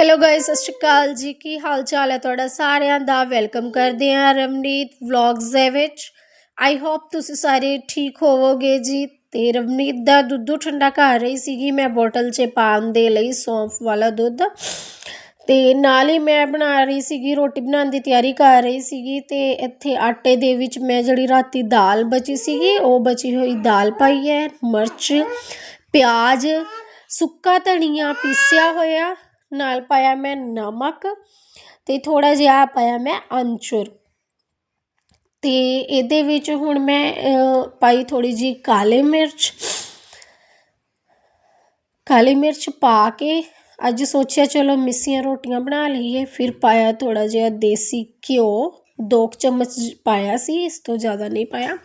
Hello guys ਸਤਿ ਸ਼੍ਰੀ ਅਕਾਲ ਜੀ। ਕੀ ਹਾਲ ਚਾਲ ਹੈ ਤੁਹਾਡਾ? ਸਾਰਿਆਂ ਦਾ ਵੈਲਕਮ ਕਰਦੇ ਹਾਂ ਰਵਨੀਤ ਵਲੌਗਸ ਦੇ ਵਿੱਚ। ਆਈ ਹੋਪ ਤੁਸੀਂ ਸਾਰੇ ਠੀਕ ਹੋਵੋਗੇ ਜੀ। ਤੇ ਰਵਨੀਤ ਦਾ ਦੁੱਧ ਠੰਡਾ ਕਰ ਰਹੀ ਸੀਗੀ। ਮੈਂ ਬੋਟਲ 'ਚ ਪਾਉਣ ਦੇ ਲਈ ਸੌਂਫ ਵਾਲਾ ਦੁੱਧ। ਤੇ ਨਾਲ ਹੀ ਮੈਂ ਬਣਾ ਰਹੀ ਸੀਗੀ, ਰੋਟੀ ਬਣਾਉਣ ਦੀ ਤਿਆਰੀ ਕਰ ਰਹੀ ਸੀਗੀ। ਤੇ ਇੱਥੇ ਆਟੇ ਦੇ ਵਿੱਚ ਮੈਂ ਜਿਹੜੀ ਰਾਤੀ ਦਾਲ ਬਚੀ ਸੀਗੀ, ਉਹ ਬਚੀ ਹੋਈ ਦਾਲ ਪਾਈ ਹੈ। ਮਿਰਚ, ਪਿਆਜ਼, ਸੁੱਕਾ ਧਨੀਆ ਪੀਸਿਆ ਹੋਇਆ। ਨਾਲ ਪਾਇਆ ਮੈਂ ਨਮਕ ਤੇ ਥੋੜਾ ਜਿਹਾ ਪਾਇਆ ਮੈਂ ਅੰਚੁਰ। ਤੇ ਇਹਦੇ ਵਿੱਚ ਹੁਣ ਮੈਂ ਪਾਈ ਥੋੜੀ ਜੀ ਕਾਲੇ ਮਿਰਚ। ਕਾਲੀ ਮਿਰਚ ਪਾ ਕੇ ਅੱਜ ਸੋਚਿਆ ਚਲੋ ਮਿੱਸੀਆਂ ਰੋਟੀਆਂ ਬਣਾ ਲਈਏ, ਫਿਰ ਪਾਇਆ ਥੋੜਾ ਜਿਹਾ ਦੇਸੀ ਘਿਓ। ਦੋ ਕੁ ਚਮਚ ਪਾਇਆ ਸੀ, ਇਸ ਤੋਂ ਜ਼ਿਆਦਾ ਨਹੀਂ ਪਾਇਆ।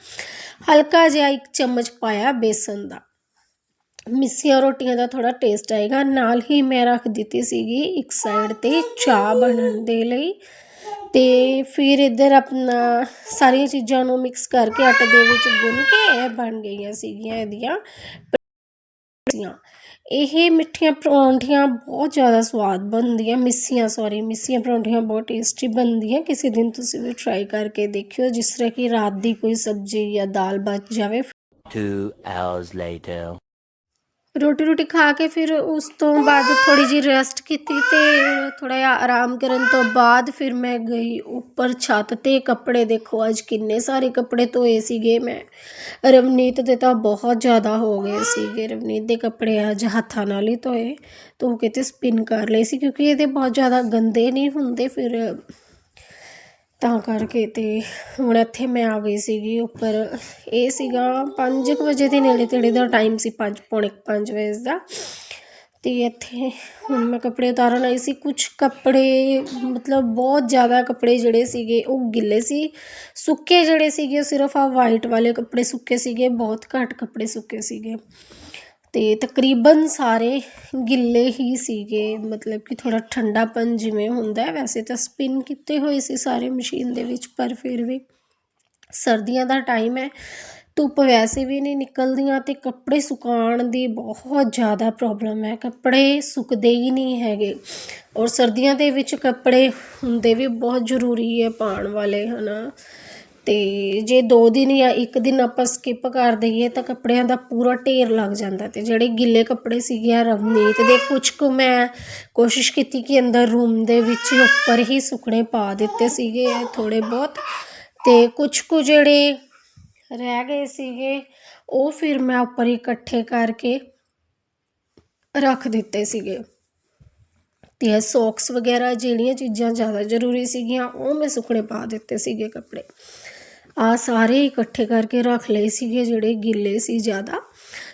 ਹਲਕਾ ਜਿਹਾ ਇੱਕ ਚਮਚ ਪਾਇਆ ਬੇਸਨ ਦਾ। ਮਿੱਸੀਆਂ ਰੋਟੀਆਂ ਦਾ ਥੋੜ੍ਹਾ ਟੇਸਟ ਆਏਗਾ। ਨਾਲ ਹੀ ਮੈਂ ਰੱਖ ਦਿੱਤੀ ਸੀਗੀ ਇੱਕ ਸਾਈਡ ਤੇ ਚਾਹ ਬਣਨ ਦੇ ਲਈ। ਅਤੇ ਫਿਰ ਇੱਧਰ ਆਪਣਾ ਸਾਰੀਆਂ ਚੀਜ਼ਾਂ ਨੂੰ ਮਿਕਸ ਕਰਕੇ ਆਟੇ ਦੇ ਵਿੱਚ ਗੁੰਨ ਕੇ ਇਹ ਬਣ ਗਈਆਂ ਸੀਗੀਆਂ ਇਹਦੀਆਂ। ਮਿੱਸੀਆਂ। ਇਹ ਮਿੱਠੀਆਂ ਪਰੌਂਠੀਆਂ ਬਹੁਤ ਜ਼ਿਆਦਾ ਸਵਾਦ ਬਣਦੀਆਂ। ਮਿੱਸੀਆਂ ਸੌਰੀ ਮਿੱਸੀਆਂ ਪਰੌਂਠੀਆਂ ਬਹੁਤ ਟੇਸਟੀ ਬਣਦੀਆਂ। ਕਿਸੇ ਦਿਨ ਤੁਸੀਂ ਵੀ ਟਰਾਈ ਕਰਕੇ ਦੇਖਿਓ। ਜਿਸ ਤਰ੍ਹਾਂ ਕਿ ਰਾਤ ਦੀ ਕੋਈ ਸਬਜ਼ੀ ਜਾਂ ਦਾਲ ਬਚ ਜਾਵੇ। Two hours later. ਰੋਟੀ ਰੋਟੀ ਖਾ ਕੇ ਫਿਰ ਉਸ ਤੋਂ ਬਾਅਦ ਥੋੜ੍ਹੀ ਜਿਹੀ ਰੈਸਟ ਕੀਤੀ ਅਤੇ ਥੋੜ੍ਹਾ ਜਿਹਾ ਆਰਾਮ ਕਰਨ ਤੋਂ ਬਾਅਦ ਫਿਰ ਮੈਂ ਗਈ ਉੱਪਰ ਛੱਤ ਤੇ ਕੱਪੜੇ ਦੇਖੋ ਅੱਜ ਕਿੰਨੇ ਸਾਰੇ ਕੱਪੜੇ ਧੋਏ ਸੀਗੇ ਮੈਂ। ਰਵਨੀਤ ਦੇ ਤਾਂ ਬਹੁਤ ਜ਼ਿਆਦਾ ਹੋ ਗਏ ਸੀਗੇ। ਰਵਨੀਤ ਦੇ ਕੱਪੜੇ ਅੱਜ ਹੱਥਾਂ ਨਾਲ ਹੀ ਧੋਏ। ਧੋ ਕੇ ਤੇ ਸਪਿਨ ਕਰ ਲਏ ਸੀ ਕਿਉਂਕਿ ਇਹਦੇ ਬਹੁਤ ਜ਼ਿਆਦਾ ਗੰਦੇ ਨਹੀਂ ਹੁੰਦੇ। ਫਿਰ ਤਾਂ ਕਰਕੇ ਅਤੇ ਹੁਣ ਇੱਥੇ ਮੈਂ ਆ ਗਈ ਸੀਗੀ ਉੱਪਰ। ਇਹ ਸੀਗਾ ਪੰਜ ਕੁ ਵਜੇ ਦੇ ਨੇੜੇ ਤੇੜੇ ਦਾ ਟਾਈਮ ਸੀ, ਪੰਜ, ਪੌਣੇ ਪੰਜ ਵਜੇ ਦਾ। ਅਤੇ ਇੱਥੇ ਹੁਣ ਮੈਂ ਕੱਪੜੇ ਉਤਾਰਨ ਆਈ ਸੀ। ਕੁਛ ਕੱਪੜੇ, ਮਤਲਬ ਬਹੁਤ ਜ਼ਿਆਦਾ ਕੱਪੜੇ ਜਿਹੜੇ ਸੀਗੇ ਉਹ ਗਿੱਲੇ ਸੀ। ਸੁੱਕੇ ਜਿਹੜੇ ਸੀਗੇ, ਉਹ ਸਿਰਫ ਆ ਵਾਈਟ ਵਾਲੇ ਕੱਪੜੇ ਸੁੱਕੇ ਸੀਗੇ, ਬਹੁਤ ਘੱਟ ਕੱਪੜੇ ਸੁੱਕੇ ਸੀਗੇ। ਅਤੇ ਤਕਰੀਬਨ ਸਾਰੇ ਗਿੱਲੇ ਹੀ ਸੀਗੇ, ਮਤਲਬ ਕਿ ਥੋੜ੍ਹਾ ਠੰਡਾਪਨ ਜਿਵੇਂ ਹੁੰਦਾ ਵੈਸੇ ਤਾਂ ਸਪਿਨ ਕੀਤੇ ਹੋਏ ਸੀ ਸਾਰੇ ਮਸ਼ੀਨ ਦੇ ਵਿੱਚ, ਪਰ ਫਿਰ ਵੀ ਸਰਦੀਆਂ ਦਾ ਟਾਈਮ ਹੈ, ਧੁੱਪ ਵੈਸੇ ਵੀ ਨਹੀਂ ਨਿਕਲਦੀਆਂ ਅਤੇ ਕੱਪੜੇ ਸੁਕਾਉਣ ਦੀ ਬਹੁਤ ਜ਼ਿਆਦਾ ਪ੍ਰੋਬਲਮ ਹੈ। ਕੱਪੜੇ ਸੁੱਕਦੇ ਹੀ ਨਹੀਂ ਹੈਗੇ ਔਰ ਸਰਦੀਆਂ ਦੇ ਵਿੱਚ ਕੱਪੜੇ ਹੁੰਦੇ ਵੀ ਬਹੁਤ ਜ਼ਰੂਰੀ ਹੈ ਪਾਉਣ ਵਾਲੇ ਹੈ ਨਾ ਅਤੇ ਜੇ ਦੋ ਦਿਨ ਜਾਂ ਇੱਕ ਦਿਨ ਆਪਾਂ ਸਕਿੱਪ ਕਰ ਦਈਏ ਤਾਂ ਕੱਪੜਿਆਂ ਦਾ ਪੂਰਾ ਢੇਰ ਲੱਗ ਜਾਂਦਾ ਅਤੇ ਜਿਹੜੇ ਗਿੱਲੇ ਕੱਪੜੇ ਸੀਗੇ ਆ ਰਵਨੀਤ ਦੇ ਕੁਝ ਕੁ ਮੈਂ ਕੋਸ਼ਿਸ਼ ਕੀਤੀ ਕਿ ਅੰਦਰ ਰੂਮ ਦੇ ਵਿੱਚ ਉੱਪਰ ਹੀ ਸੁੱਕਣੇ ਪਾ ਦਿੱਤੇ ਸੀਗੇ ਥੋੜ੍ਹੇ ਬਹੁਤ ਅਤੇ ਕੁਝ ਕੁ ਜਿਹੜੇ ਰਹਿ ਗਏ ਸੀਗੇ ਉਹ ਫਿਰ ਮੈਂ ਉੱਪਰ ਇਕੱਠੇ ਕਰਕੇ ਰੱਖ ਦਿੱਤੇ ਸੀਗੇ। ਤੇ ਇਹ ਸੌਕਸ ਵਗੈਰਾ ਜਿਹੜੀਆਂ ਚੀਜ਼ਾਂ ਜ਼ਿਆਦਾ ਜ਼ਰੂਰੀ ਸੀਗੀਆਂ ਉਹ ਮੈਂ ਸੁੱਕਣੇ ਪਾ ਦਿੱਤੇ ਸੀਗੇ ਕੱਪੜੇ। ਆ ਸਾਰੇ ਇਕੱਠੇ ਕਰਕੇ ਰੱਖ ਲਏ ਸੀਗੇ ਜਿਹੜੇ ਗਿੱਲੇ ਸੀ ਜ਼ਿਆਦਾ।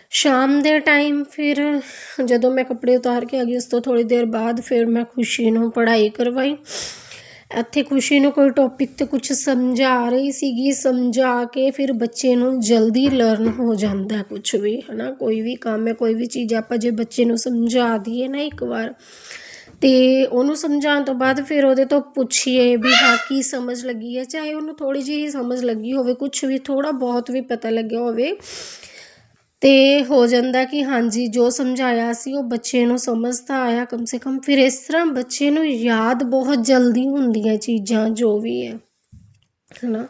ਸ਼ਾਮ ਦੇ ਟਾਈਮ ਫਿਰ ਜਦੋਂ ਮੈਂ ਕੱਪੜੇ ਉਤਾਰ ਕੇ ਆ ਗਈ, ਉਸ ਤੋਂ ਥੋੜੀ ਦੇਰ ਬਾਅਦ ਫਿਰ ਮੈਂ ਖੁਸ਼ੀ ਨੂੰ ਪੜ੍ਹਾਈ ਕਰਵਾਈ। ਇੱਥੇ ਖੁਸ਼ੀ ਨੂੰ ਕੋਈ ਟੌਪਿਕ ਤੇ ਕੁਝ ਸਮਝਾ ਰਹੀ ਸੀਗੀ, ਸਮਝਾ ਕੇ ਫਿਰ ਬੱਚੇ ਨੂੰ ਜਲਦੀ ਲਰਨ ਹੋ ਜਾਂਦਾ ਕੁਝ ਵੀ, ਹਨਾ। ਕੋਈ ਵੀ ਕੰਮ ਹੈ, ਕੋਈ ਵੀ ਚੀਜ਼ ਆਪਾਂ ਜੇ ਬੱਚੇ ਨੂੰ ਸਮਝਾ ਦਈਏ ਨਾ ਇੱਕ ਵਾਰ ਅਤੇ ਉਹਨੂੰ ਸਮਝਾਉਣ ਤੋਂ ਬਾਅਦ ਫਿਰ ਉਹਦੇ ਤੋਂ ਪੁੱਛੀਏ ਵੀ ਹਾਂ, ਕੀ ਸਮਝ ਲੱਗੀ ਹੈ? ਚਾਹੇ ਉਹਨੂੰ ਥੋੜ੍ਹੀ ਜਿਹੀ ਸਮਝ ਲੱਗੀ ਹੋਵੇ, ਕੁਛ ਵੀ, ਥੋੜ੍ਹਾ ਬਹੁਤ ਵੀ ਪਤਾ ਲੱਗਿਆ ਹੋਵੇ। ਅਤੇ ਹੋ ਜਾਂਦਾ ਕਿ ਹਾਂਜੀ, ਜੋ ਸਮਝਾਇਆ ਸੀ, ਉਹ ਬੱਚੇ ਨੂੰ ਸਮਝ ਤਾਂ ਆਇਆ ਕਮ ਸੇ ਕਮ। ਫਿਰ ਇਸ ਤਰ੍ਹਾਂ ਬੱਚੇ ਨੂੰ ਯਾਦ ਬਹੁਤ ਜਲਦੀ ਹੁੰਦੀਆਂ ਚੀਜ਼ਾਂ ਜੋ ਵੀ ਹੈ। ਨਾ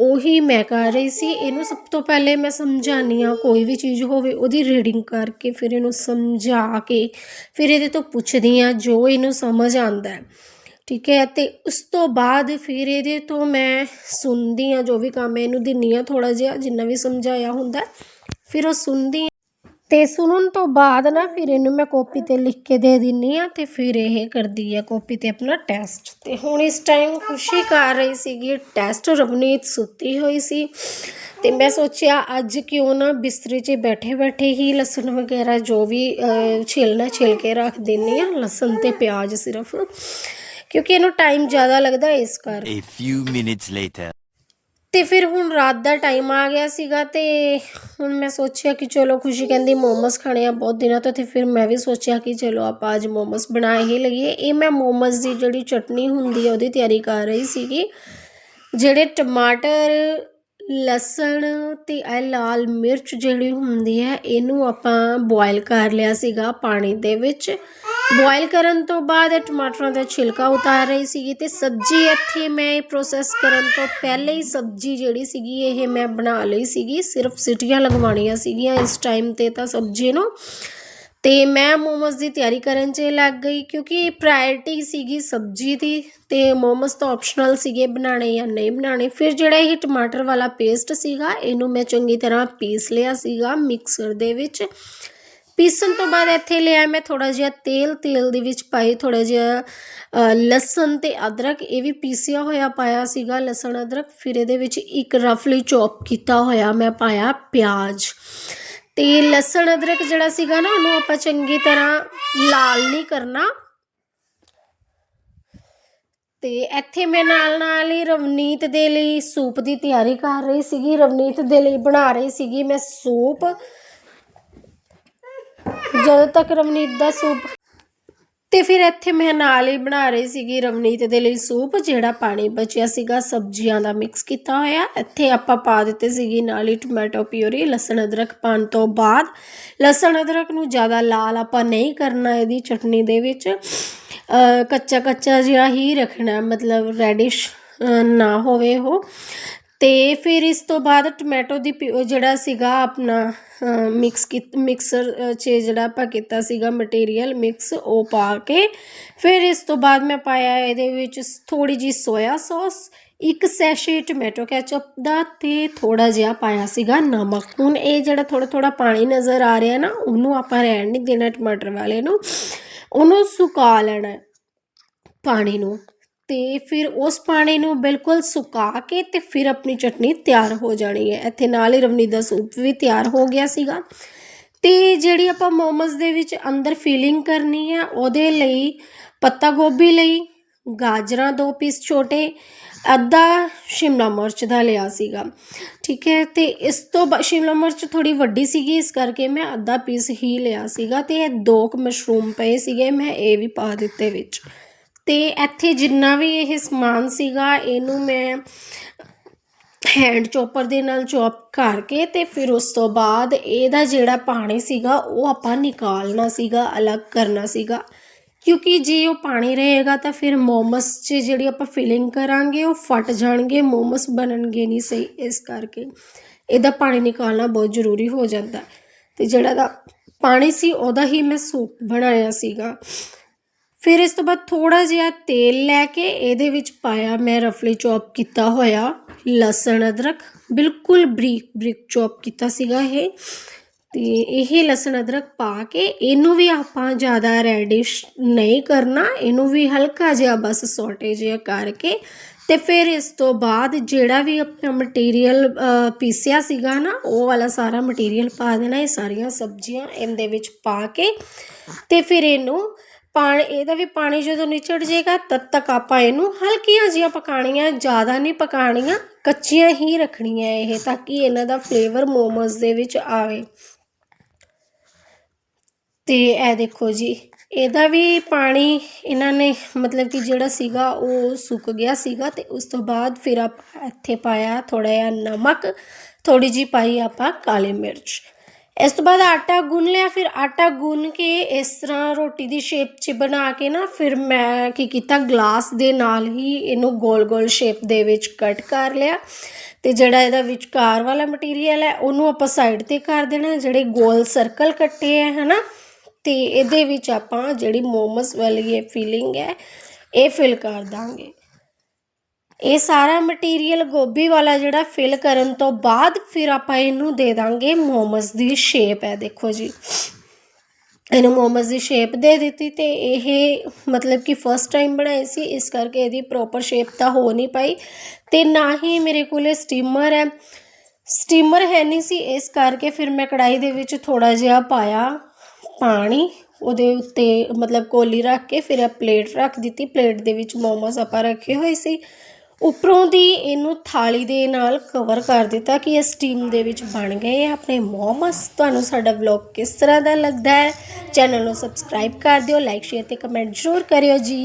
ਉਹੀ ਮੈਂ ਕਰ ਰਹੀ ਸੀ। ਇਹਨੂੰ ਸਭ ਤੋਂ ਪਹਿਲੇ ਮੈਂ ਸਮਝਾਉਂਦੀ ਹਾਂ, ਕੋਈ ਵੀ ਚੀਜ਼ ਹੋਵੇ ਉਹਦੀ ਰੀਡਿੰਗ ਕਰਕੇ ਫਿਰ ਇਹਨੂੰ ਸਮਝਾ ਕੇ ਫਿਰ ਇਹਦੇ ਤੋਂ ਪੁੱਛਦੀ ਹਾਂ ਜੋ ਇਹਨੂੰ ਸਮਝ ਆਉਂਦਾ ਹੈ। ਠੀਕ ਹੈ, ਤੇ ਉਸ ਤੋਂ ਬਾਅਦ ਫਿਰ ਇਹਦੇ ਤੋਂ ਮੈਂ ਸੁਣਦੀ ਹਾਂ ਜੋ ਵੀ ਕੰਮ ਇਹਨੂੰ ਦਿੰਦੀ ਹਾਂ ਥੋੜਾ ਜਿਹਾ ਜਿੰਨਾ ਵੀ ਸਮਝਾਇਆ ਹੁੰਦਾ ਫਿਰ ਉਹ ਸੁਣਦੀ ਤੇ ਸੁਣਨ ਤੋਂ ਬਾਅਦ ਨਾ ਫਿਰ ਇਹਨੂੰ ਮੈਂ ਕਾਪੀ ਤੇ ਲਿਖ ਕੇ ਦੇ ਦਿੰਨੀ ਆ ਤੇ ਫਿਰ ਇਹ ਕਰਦੀ ਆ ਕਾਪੀ ਤੇ ਆਪਣਾ ਟੈਸਟ ਤੇ ਹੁਣ ਇਸ ਟਾਈਮ ਖੁਸ਼ੀ ਕਰ ਰਹੀ ਸੀਗੀ ਟੈਸਟ ਰਵਨੀਤ ਸੁੱਤੀ ਹੋਈ ਸੀ ਤੇ ਮੈਂ ਸੋਚਿਆ ਅੱਜ ਕਿਉਂ ਨਾ ਬਿਸਤਰੇ 'ਚ ਬੈਠੇ ਬੈਠੇ ਹੀ ਲਸਣ ਵਗੈਰਾ ਜੋ ਵੀ ਅਹ, ਛਿਲਣਾ ਛਿਲ ਕੇ ਰੱਖ ਦਿੰਨੀ ਆ ਲਸਣ ਤੇ ਪਿਆਜ਼ ਸਿਰਫ ਕਿਉਂਕਿ ਇਹਨੂੰ ਟਾਈਮ ਜ਼ਿਆਦਾ ਲੱਗਦਾ ਇਸ ਕਰ A few minutes later. ਅਤੇ ਫਿਰ ਹੁਣ ਰਾਤ ਦਾ ਟਾਈਮ ਆ ਗਿਆ ਸੀਗਾ ਅਤੇ ਹੁਣ ਮੈਂ ਸੋਚਿਆ ਕਿ ਚਲੋ ਖੁਸ਼ੀ ਕਹਿੰਦੀ ਮੋਮੋਸ ਖਾਣੇ ਆ ਬਹੁਤ ਦਿਨਾਂ ਤੋਂ ਅਤੇ ਫਿਰ ਮੈਂ ਵੀ ਸੋਚਿਆ ਕਿ ਚਲੋ ਆਪਾਂ ਅੱਜ ਮੋਮੋਸ ਬਣਾ ਹੀ ਲਈਏ। ਇਹ ਮੈਂ ਮੋਮੋਸ ਦੀ ਜਿਹੜੀ ਚਟਨੀ ਹੁੰਦੀ ਹੈ ਉਹਦੀ ਤਿਆਰੀ ਕਰ ਰਹੀ ਸੀਗੀ, ਜਿਹੜੇ ਟਮਾਟਰ, ਲਸਣ ਅਤੇ ਇਹ ਲਾਲ ਮਿਰਚ ਜਿਹੜੀ ਹੁੰਦੀ ਹੈ, ਇਹਨੂੰ ਆਪਾਂ ਬੋਇਲ ਕਰ ਲਿਆ ਸੀਗਾ ਪਾਣੀ ਦੇ ਵਿੱਚ। ਬੋਇਲ ਕਰਨ ਤੋਂ ਬਾਅਦ ਟਮਾਟਰਾਂ ਦਾ ਛਿਲਕਾ ਉਤਾਰ ਰਹੀ ਸੀਗੀ ਤੇ ਸਬਜ਼ੀ ਇੱਥੇ ਮੈਂ ਪ੍ਰੋਸੈਸ ਕਰਨ ਤੋਂ ਪਹਿਲੇ ਹੀ ਸਬਜ਼ੀ ਜਿਹੜੀ ਸੀਗੀ ਇਹ ਮੈਂ ਬਣਾ ਲਈ ਸੀਗੀ। ਸਿਰਫ ਸਿਟੀਆਂ ਲਗਵਾਉਣੀਆਂ ਸੀਗੀਆਂ ਇਸ ਟਾਈਮ ਤੇ ਤਾਂ ਸਬਜ਼ੀ ਨੂੰ। ਤੇ ਮੈਂ ਮੋਮਸ ਦੀ ਤਿਆਰੀ ਕਰਨ 'ਚ ਲੱਗ ਗਈ ਕਿਉਂਕਿ ਪ੍ਰਾਇੋਰਟੀ ਸੀਗੀ ਸਬਜ਼ੀ ਦੀ ਤੇ ਮੋਮਸ ਤਾਂ ਆਪਸ਼ਨਲ ਸੀਗੇ ਬਣਾਣੇ ਜਾਂ ਨਹੀਂ ਬਣਾਣੇ ਫਿਰ ਜਿਹੜਾ ਇਹ ਟਮਾਟਰ ਵਾਲਾ ਪੇਸਟ ਸੀਗਾ, ਇਹਨੂੰ ਮੈਂ ਚੰਗੀ ਤਰ੍ਹਾਂ ਪੀਸ ਲਿਆ ਸੀਗਾ ਮਿਕਸਰ ਦੇ ਵਿੱਚ। ਪੀਸਣ ਤੋਂ ਬਾਅਦ ਇੱਥੇ ਲਿਆ ਮੈਂ ਥੋੜਾ ਜਿਹਾ ਤੇਲ ਤੇਲ ਦੇ ਵਿੱਚ ਪਾਈ ਥੋੜਾ ਜਿਹਾ ਲਸਣ ਤੇ ਅਦਰਕ, ਇਹ ਵੀ ਪੀਸਿਆ ਹੋਇਆ ਪਾਇਆ ਸੀਗਾ ਲਸਣ, ਅਦਰਕ, ਫਿਰ ਇਹਦੇ ਵਿੱਚ ਇੱਕ ਰਫਲੀ ਚੌਪ ਕੀਤਾ ਹੋਇਆ ਮੈਂ ਪਾਇਆ ਪਿਆਜ਼। ਤੇ ਲਸਣ, ਅਦਰਕ ਜਿਹੜਾ ਸੀਗਾ ਨਾ, ਉਹਨੂੰ ਆਪਾਂ ਚੰਗੀ ਤਰ੍ਹਾਂ ਲਾਲ ਨਹੀਂ ਕਰਨਾ। ਤੇ ਇੱਥੇ ਮੈਂ ਨਾਲ ਨਾਲ ਹੀ ਰਵਨੀਤ ਦੇ ਲਈ ਸੂਪ ਦੀ ਤਿਆਰੀ ਕਰ ਰਹੀ ਸੀਗੀ, ਰਵਨੀਤ ਦੇ ਲਈ ਬਣਾ ਰਹੀ ਸੀਗੀ ਮੈਂ ਸੂਪ। ਜਦੋਂ ਤੱਕ ਰਵਨੀਤ ਦਾ ਸੂਪ ਤੇ ਫਿਰ ਇੱਥੇ ਮੈਂ ਨਾਲ ਹੀ ਬਣਾ ਰਹੀ ਸੀਗੀ ਰਵਨੀਤ ਦੇ ਲਈ ਸੂਪ, ਜਿਹੜਾ ਪਾਣੀ ਬਚਿਆ ਸੀਗਾ, ਸਬਜ਼ੀਆਂ ਦਾ ਮਿਕਸ ਕੀਤਾ ਹੋਇਆ। ਇੱਥੇ ਆਪਾਂ ਪਾ ਦਿੱਤੇ ਸੀਗੀ ਨਾਲ ਹੀ ਟੋਮੈਟੋ ਪਿਊਰੀ, ਲਸਣ, ਅਦਰਕ ਪਾਉਣ ਤੋਂ ਬਾਅਦ। ਲਸਣ, ਅਦਰਕ ਨੂੰ ਜ਼ਿਆਦਾ ਲਾਲ ਆਪਾਂ ਨਹੀਂ ਕਰਨਾ ਇਹਦੀ ਚਟਨੀ ਦੇ ਵਿੱਚ। ਕੱਚਾ ਕੱਚਾ ਜਿਹਾ ਹੀ ਰੱਖਣਾ, ਮਤਲਬ ਰੈਡਿਸ਼ ਨਾ ਹੋਵੇ ਉਹ। ਅਤੇ ਫਿਰ ਇਸ ਤੋਂ ਬਾਅਦ ਟਮੈਟੋ ਦੀ ਪਿਊ- ਜਿਹੜਾ ਸੀਗਾ ਆਪਣਾ ਮਿਕਸ ਕੀ ਮਿਕਸਰ 'ਚ ਜਿਹੜਾ ਆਪਾਂ ਕੀਤਾ ਸੀਗਾ ਮਟੀਰੀਅਲ ਮਿਕਸ ਉਹ ਪਾ ਕੇ ਫਿਰ ਇਸ ਤੋਂ ਬਾਅਦ ਮੈਂ ਪਾਇਆ ਇਹਦੇ ਵਿੱਚ ਥੋੜੀ ਜੀ ਸੋਇਆ ਸੌਸ ਇੱਕ ਸੈਸ਼ੇ ਟਮੈਟੋ ਕੈਚਅਪ ਦਾ ਤੇ ਥੋੜਾ ਜਿਹਾ ਪਾਇਆ ਸੀਗਾ ਨਮਕ। ਹੁਣ ਇਹ ਜਿਹੜਾ ਥੋੜਾ ਥੋੜਾ ਪਾਣੀ ਨਜ਼ਰ ਆ ਰਿਹਾ ਨਾ, ਉਹਨੂੰ ਆਪਾਂ ਰਹਿਣ ਨਹੀਂ ਦੇਣਾ ਟਮਾਟਰ ਵਾਲੇ ਨੂੰ, ਉਹਨੂੰ ਸੁਕਾ ਲੈਣਾ ਪਾਣੀ ਨੂੰ। ਤੇ ਫਿਰ ਉਸ ਪਾਣੀ ਨੂੰ ਬਿਲਕੁਲ ਸੁਕਾ ਕੇ ਤੇ ਫਿਰ ਆਪਣੀ ਚਟਨੀ ਤਿਆਰ ਹੋ ਜਾਣੀ ਹੈ। ਇੱਥੇ ਨਾਲ ਹੀ ਰਵਨੀ ਦਾ ਸੂਪ ਵੀ ਤਿਆਰ ਹੋ ਗਿਆ ਸੀਗਾ। ਤੇ ਜਿਹੜੀ ਆਪਾਂ ਮੋਮਸ ਦੇ ਵਿੱਚ ਅੰਦਰ ਫੀਲਿੰਗ ਕਰਨੀ ਹੈ, ਉਹਦੇ ਲਈ ਪੱਤਾ ਗੋਭੀ ਲਈ, ਗਾਜਰਾਂ ਦੋ ਪੀਸ ਛੋਟੇ, ਅੱਧਾ ਸ਼ਿਮਲਾ ਮਿਰਚ ਦਾ ਲਿਆ ਸੀਗਾ। ਠੀਕ ਹੈ, ਤੇ ਇਸ ਤੋਂ ਬਾ- ਸ਼ਿਮਲਾ ਮਿਰਚ ਥੋੜੀ ਵੱਡੀ ਸੀਗੀ, ਇਸ ਕਰਕੇ ਮੈਂ ਅੱਧਾ ਪੀਸ ਹੀ ਲਿਆ ਸੀਗਾ ਤੇ ਇਹ ਦੋ ਕੁ ਮਸ਼ਰੂਮ ਪਏ ਸੀਗੇ, ਮੈਂ ਇਹ ਵੀ ਪਾ ਦਿੱਤੇ ਵਿੱਚ। ਤੇ ਇੱਥੇ ਜਿੰਨਾ ਵੀ ਇਹ ਸਮਾਨ ਸੀਗਾ, ਇਹਨੂੰ ਮੈਂ ਹੈਂਡ ਚੋਪਰ ਦੇ ਨਾਲ ਚੌਪ ਕਰਕੇ ਅਤੇ ਫਿਰ ਉਸ ਤੋਂ ਬਾਅਦ ਇਹਦਾ ਜਿਹੜਾ ਪਾਣੀ ਸੀਗਾ, ਉਹ ਆਪਾਂ ਨਿਕਾਲਣਾ ਸੀਗਾ, ਅਲੱਗ ਕਰਨਾ ਸੀਗਾ। ਕਿਉਂਕਿ ਜੇ ਉਹ ਪਾਣੀ ਰਹੇਗਾ ਤਾਂ ਫਿਰ ਮੋਮਸ 'ਚ ਜਿਹੜੀ ਆਪਾਂ ਫਿਲਿੰਗ ਕਰਾਂਗੇ, ਉਹ ਫਟ ਜਾਣਗੇ, ਮੋਮਸ ਬਣਨਗੇ ਨਹੀਂ ਸਹੀ, ਇਸ ਕਰਕੇ ਇਹਦਾ ਪਾਣੀ ਨਿਕਾਲਣਾ ਬਹੁਤ ਜ਼ਰੂਰੀ ਹੋ ਜਾਂਦਾ। ਅਤੇ ਜਿਹੜਾ ਦਾ ਪਾਣੀ ਸੀ, ਉਹਦਾ ਹੀ ਮੈਂ ਸੂਪ ਬਣਾਇਆ ਸੀਗਾ। ਫਿਰ ਇਸ ਤੋਂ ਬਾਅਦ ਥੋੜ੍ਹਾ ਜਿਹਾ ਤੇਲ ਲੈ ਕੇ ਇਹਦੇ ਵਿੱਚ ਪਾਇਆ ਮੈਂ ਰਫਲੀ ਚੌਪ ਕੀਤਾ ਹੋਇਆ ਲਸਣ ਅਦਰਕ, ਬਿਲਕੁਲ ਬਰੀਕ ਬਰੀਕ ਚੌਪ ਕੀਤਾ ਸੀਗਾ ਇਹ। ਤੇ ਇਹ ਲਸਣ ਅਦਰਕ ਪਾ ਕੇ ਇਹਨੂੰ ਵੀ ਆਪਾਂ ਜ਼ਿਆਦਾ ਰੈਡਿਸ਼ ਨਹੀਂ ਕਰਨਾ, ਇਹਨੂੰ ਵੀ ਹਲਕਾ ਜਿਹਾ ਬਸ ਸੌਟੇ ਜਿਹਾ ਕਰਕੇ ਤੇ ਫਿਰ ਇਸ ਤੋਂ ਬਾਅਦ ਜਿਹੜਾ ਵੀ ਆਪਣਾ ਮਟੀਰੀਅਲ ਪੀਸਿਆ ਸੀਗਾ ਨਾ, ਉਹ ਵਾਲਾ ਸਾਰਾ ਮਟੀਰੀਅਲ ਪਾ ਦੇਣਾ, ਇਹ ਸਾਰੀਆਂ ਸਬਜ਼ੀਆਂ ਇਹਦੇ ਵਿੱਚ ਪਾ ਕੇ ਤੇ ਫਿਰ ਇਹਨੂੰ ਪਾਣੀ, ਇਹਦਾ ਵੀ ਪਾਣੀ ਜਦੋਂ ਨਿਚੜ ਜਾਏਗਾ, ਤਦ ਤੱਕ ਆਪਾਂ ਇਹਨੂੰ ਹਲਕੀਆਂ ਜਿਹੀਆਂ ਪਕਾਣੀਆਂ ਜ਼ਿਆਦਾ ਨਹੀਂ ਪਕਾਣੀਆਂ ਕੱਚੀਆਂ ਹੀ ਰੱਖਣੀਆਂ ਇਹ, ਤਾਂ ਕਿ ਇਹਨਾਂ ਦਾ ਫਲੇਵਰ ਮੋਮੋਸ ਦੇ ਵਿੱਚ ਆਵੇ। ਤੇ ਇਹ ਦੇਖੋ ਜੀ, ਇਹਦਾ ਵੀ ਪਾਣੀ ਇਹਨਾਂ ਨੇ, ਮਤਲਬ ਕਿ ਜਿਹੜਾ ਸੀਗਾ, ਉਹ ਸੁੱਕ ਗਿਆ ਸੀਗਾ, ਤੇ ਉਸ ਤੋਂ ਬਾਅਦ ਫਿਰ ਆਪਾਂ ਇੱਥੇ ਪਾਇਆ ਥੋੜਾ ਜਿਹਾ ਨਮਕ ਥੋੜੀ ਜੀ ਪਾਈ ਆਪਾਂ ਕਾਲੀ ਮਿਰਚ। ਇਸ ਤੋਂ ਬਾਅਦ ਆਟਾ ਗੁੰਨ ਲਿਆ, ਫਿਰ ਆਟਾ ਗੁੰਨ ਕੇ ਇਸ ਤਰ੍ਹਾਂ ਰੋਟੀ ਦੀ ਸ਼ੇਪ 'ਚ ਬਣਾ ਕੇ ਨਾ, ਫਿਰ ਮੈਂ ਕੀ ਕੀਤਾ ਗਲਾਸ ਦੇ ਨਾਲ ਹੀ ਇਹਨੂੰ ਗੋਲ-ਗੋਲ ਸ਼ੇਪ ਦੇ ਵਿੱਚ ਕੱਟ ਕਰ ਲਿਆ ਤੇ ਜਿਹੜਾ ਇਹਦਾ ਵਿਚਕਾਰ ਵਾਲਾ ਮਟੀਰੀਅਲ ਹੈ, ਉਹਨੂੰ ਆਪਾਂ ਸਾਈਡ ਤੇ ਕਰ ਦੇਣਾ, ਜਿਹੜੇ ਗੋਲ ਸਰਕਲ ਕੱਟੇ ਹੈ ਹਨਾ? ਤੇ ਇਹਦੇ ਵਿੱਚ ਆਪਾਂ ਜਿਹੜੀ ਮੋਮਸ ਵਾਲੀ ਇਹ ਫੀਲਿੰਗ ਹੈ, ਇਹ ਫਿਲ ਕਰ ਦਾਂਗੇ। ਇਹ ਸਾਰਾ ਮਟੀਰੀਅਲ ਗੋਭੀ ਵਾਲਾ ਜਿਹੜਾ ਫਿਲ ਕਰਨ ਤੋਂ ਬਾਅਦ ਫਿਰ ਆਪਾਂ ਇਹਨੂੰ ਦੇ ਦਾਂਗੇ ਮੋਮਸ ਦੀ ਸ਼ੇਪ ਹੈ, ਦੇਖੋ ਜੀ। ਇਹਨੂੰ ਮੋਮਸ ਦੀ ਸ਼ੇਪ ਦੇ ਦਿੱਤੀ ਤੇ ਇਹ ਮਤਲਬ ਕਿ ਫਸਟ ਟਾਈਮ ਬਣਾਈ ਸੀ, ਇਸ ਕਰਕੇ ਇਹਦੀ ਪ੍ਰੋਪਰ ਸ਼ੇਪ ਤਾਂ ਹੋ ਨਹੀਂ ਪਾਈ। ਤੇ ਨਾ ਹੀ ਮੇਰੇ ਕੋਲੇ ਸਟੀਮਰ ਹੈ। ਸਟੀਮਰ ਹੈ ਨਹੀਂ ਸੀ, ਇਸ ਕਰਕੇ ਫਿਰ ਮੈਂ ਕੜਾਈ ਦੇ ਵਿੱਚ ਥੋੜਾ ਜਿਹਾ ਪਾਇਆ ਪਾਣੀ, ਉਹਦੇ ਉੱਤੇ ਮਤਲਬ ਕੋਲੀ ਰੱਖ ਕੇ ਫਿਰ ਇਹ ਪਲੇਟ ਰੱਖ ਦਿੱਤੀ। ਪਲੇਟ ਦੇ ਵਿੱਚ ਮੋਮੋਸ ਆਪਾਂ ਰੱਖੇ ਹੋਏ ਸੀ। ਉੱਪਰੋਂ ਦੀ ਇਹਨੂੰ ਥਾਲੀ ਦੇ ਨਾਲ ਕਵਰ ਕਰ ਦਿੱਤਾ ਕਿ ਇਹ ਸਟੀਮ ਦੇ ਵਿੱਚ ਬਣ ਗਏ ਆਪਣੇ ਮੋਮਸ। ਤੁਹਾਨੂੰ ਸਾਡਾ ਵਲੌਗ ਕਿਸ ਤਰ੍ਹਾਂ ਦਾ ਲੱਗਦਾ ਹੈ? ਚੈਨਲ ਨੂੰ ਸਬਸਕ੍ਰਾਈਬ ਕਰ ਦਿਓ ਲਾਈਕ ਸ਼ੇਅਰ ਤੇ ਕਮੈਂਟ ਜ਼ਰੂਰ ਕਰਿਓ ਜੀ।